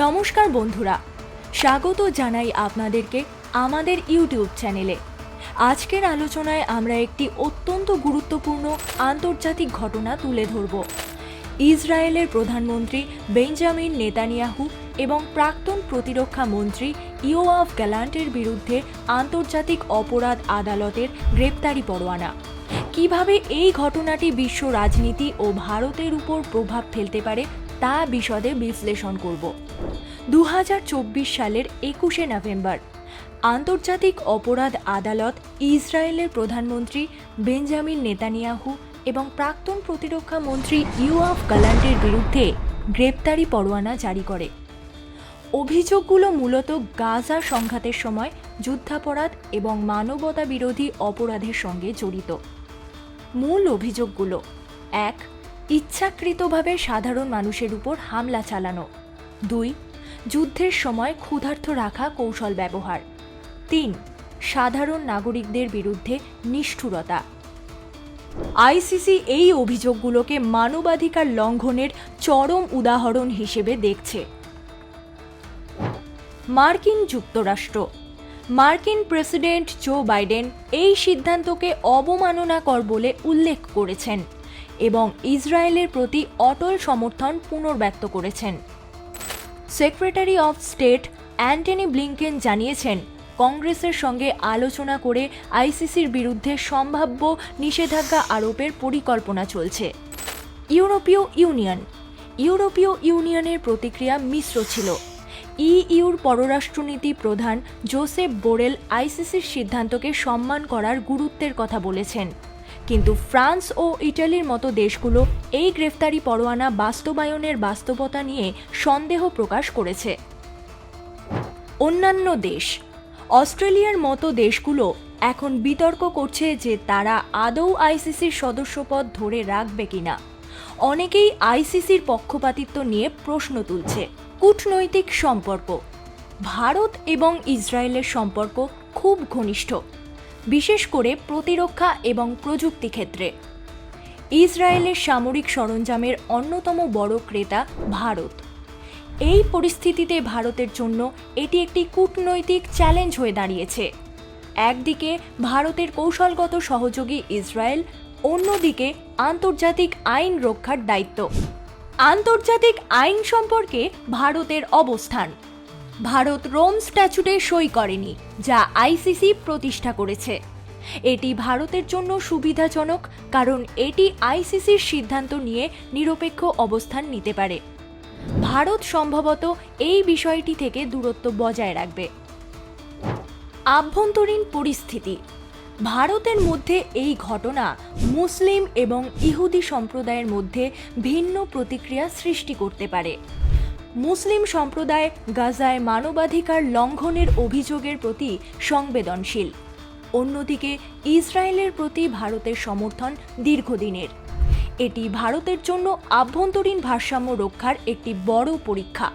নমস্কার বন্ধুরা, স্বাগত জানাই আপনাদেরকে আমাদের ইউটিউব চ্যানেলে। আজকের আলোচনায় আমরা একটি অত্যন্ত গুরুত্বপূর্ণ আন্তর্জাতিক ঘটনা তুলে ধরব। ইসরায়েলের প্রধানমন্ত্রী বেঞ্জামিন নেতানিয়াহু এবং প্রাক্তন প্রতিরক্ষা মন্ত্রী ইয়োয়াফ গ্যালান্টের বিরুদ্ধে আন্তর্জাতিক অপরাধ আদালতের গ্রেপ্তারি পরোয়ানা। কীভাবে এই ঘটনাটি বিশ্ব রাজনীতি ও ভারতের উপর প্রভাব ফেলতে পারে তা বিশদে বিশ্লেষণ করব। দু হাজার চব্বিশ সালের একুশে নভেম্বর, আন্তর্জাতিক অপরাধ আদালত ইসরায়েলের প্রধানমন্ত্রী বেঞ্জামিন নেতানিয়াহু এবং প্রাক্তন প্রতিরক্ষা মন্ত্রী ইউআফ গালান্টের বিরুদ্ধে গ্রেপ্তারি পরোয়ানা জারি করে। অভিযোগগুলো মূলত গাজা সংঘাতের সময় যুদ্ধাপরাধ এবং মানবতা বিরোধী অপরাধের সঙ্গে জড়িত। মূল অভিযোগগুলো, এক ইচ্ছাকৃতভাবে সাধারণ মানুষের উপর হামলা চালানো। দুই, যুদ্ধের সময় ক্ষুধার্ত রাখা কৌশল ব্যবহার। তিন, সাধারণ নাগরিকদের বিরুদ্ধে নিষ্ঠুরতা। আইসিসি এই অভিযোগগুলোকে মানবাধিকার লঙ্ঘনের চরম উদাহরণ হিসেবে দেখছে। মার্কিন যুক্তরাষ্ট্র। মার্কিন প্রেসিডেন্ট জো বাইডেন এই সিদ্ধান্তকে অবমাননাকর বলে উল্লেখ করেছেন। এবং ইসরায়েলের প্রতি অটল সমর্থন পুনর্ব্যক্ত করেছেন। Secretary of state Antony Blinken জানিয়েছেন, কংগ্রেসের সঙ্গে আলোচনা করে আইসিসির বিরুদ্ধে সম্ভাব্য নিষেধাজ্ঞা আরোপের পরিকল্পনা চলছে। ইউরোপীয় ইউনিয়ন। ইউরোপীয় ইউনিয়নের প্রতিক্রিয়া মিশ্র ছিল। ইইউর পররাষ্ট্রনীতি প্রধান জোসেফ বোরেল আইসিসির সিদ্ধান্তকে সম্মান করার গুরুত্বের কথা বলেছেন। কিন্তু ফ্রান্স ও ইটালির মতো দেশগুলো এই গ্রেফতারি পরোয়ানা বাস্তবায়নের বাস্তবতা নিয়ে সন্দেহ প্রকাশ করেছে। অন্যান্য দেশ, অস্ট্রেলিয়ার মতো দেশগুলো এখন বিতর্ক করছে যে তারা আদৌ আইসিসির সদস্যপদ ধরে রাখবে কিনা। অনেকেই আইসিসির পক্ষপাতিত্ব নিয়ে প্রশ্ন তুলছে। কূটনৈতিক সম্পর্ক, ভারত এবং ইসরায়েলের সম্পর্ক খুব ঘনিষ্ঠ। বিশেষ করে প্রতিরক্ষা এবং প্রযুক্তি ক্ষেত্রে। ইসরায়েলের সামরিক সরঞ্জামের অন্যতম বড় ক্রেতা ভারত। এই পরিস্থিতিতে ভারতের জন্য এটি একটি কূটনৈতিক চ্যালেঞ্জ হয়ে দাঁড়িয়েছে। একদিকে ভারতের কৌশলগত সহযোগী ইসরায়েল, অন্যদিকে আন্তর্জাতিক আইন রক্ষার দায়িত্ব। আন্তর্জাতিক আইন সম্পর্কে ভারতের অবস্থান। ভারত রোম স্ট্যাচুটে সই করেনি, যা আইসিসি প্রতিষ্ঠা করেছে। এটি ভারতের জন্য সুবিধাজনক, কারণ এটি আইসিসির সিদ্ধান্ত নিয়ে নিরপেক্ষ অবস্থান নিতে পারে। ভারত সম্ভবত এই বিষয়টি থেকে দূরত্ব বজায় রাখবে। আভ্যন্তরীণ পরিস্থিতি। ভারতের মধ্যে এই ঘটনা মুসলিম এবং ইহুদি সম্প্রদায়ের মধ্যে ভিন্ন প্রতিক্রিয়া সৃষ্টি করতে পারে। মুসলিম সম্প্রদায় গাজায় মানবাধিকার লঙ্ঘনের অভিযোগের প্রতি সংবেদনশীল। অন্যদিকে, ইসরায়েলের প্রতি ভারতের সমর্থন দীর্ঘদিনের। এটি ভারতের জন্য আভ্যন্তরীণ ভারসাম্য রক্ষার একটি বড় পরীক্ষা।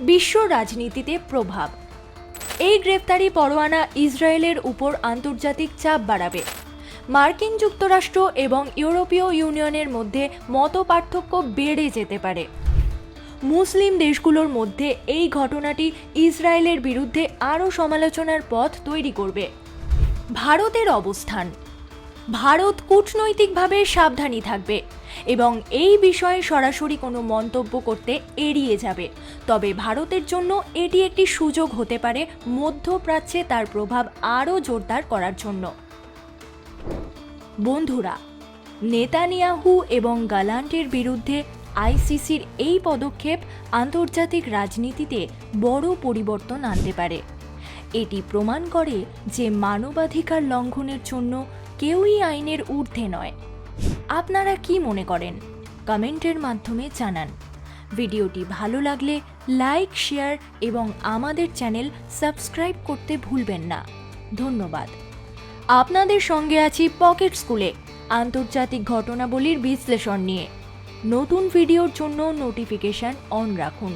বিশ্ব রাজনীতিতে প্রভাব। এই গ্রেফতারি পরোয়ানা ইসরায়েলের উপর আন্তর্জাতিক চাপ বাড়াবে। মার্কিন যুক্তরাষ্ট্র এবং ইউরোপীয় ইউনিয়নের মধ্যে মত পার্থক্য বেড়ে যেতে পারে। মুসলিম দেশগুলোর মধ্যে এই ঘটনাটি ইসরায়েলের বিরুদ্ধে আরও সমালোচনার পথ তৈরি করবে। ভারতের অবস্থান। ভারত কূটনৈতিকভাবে সাবধানী থাকবে এবং এই বিষয়ে সরাসরি কোনো মন্তব্য করতে এড়িয়ে যাবে। তবে ভারতের জন্য এটি একটি সুযোগ হতে পারে মধ্যপ্রাচ্যে তার প্রভাব আরও জোরদার করার জন্য। বন্ধুরা, নেতানিয়াহু এবং গালান্টের বিরুদ্ধে আইসিসির এই পদক্ষেপ আন্তর্জাতিক রাজনীতিতে বড় পরিবর্তন আনতে পারে। এটি প্রমাণ করে যে মানবাধিকার লঙ্ঘনের জন্য কেউই আইনের ঊর্ধ্বে নয়। আপনারা কি মনে করেন? কমেন্টের মাধ্যমে জানান। ভিডিওটি ভালো লাগলে লাইক, শেয়ার এবং আমাদের চ্যানেল সাবস্ক্রাইব করতে ভুলবেন না। ধন্যবাদ। আপনাদের সঙ্গে আছি পকেট স্কুলে, আন্তর্জাতিক ঘটনাবলীর বিশ্লেষণ নিয়ে। নতুন ভিডিওর জন্য নোটিফিকেশন অন রাখুন।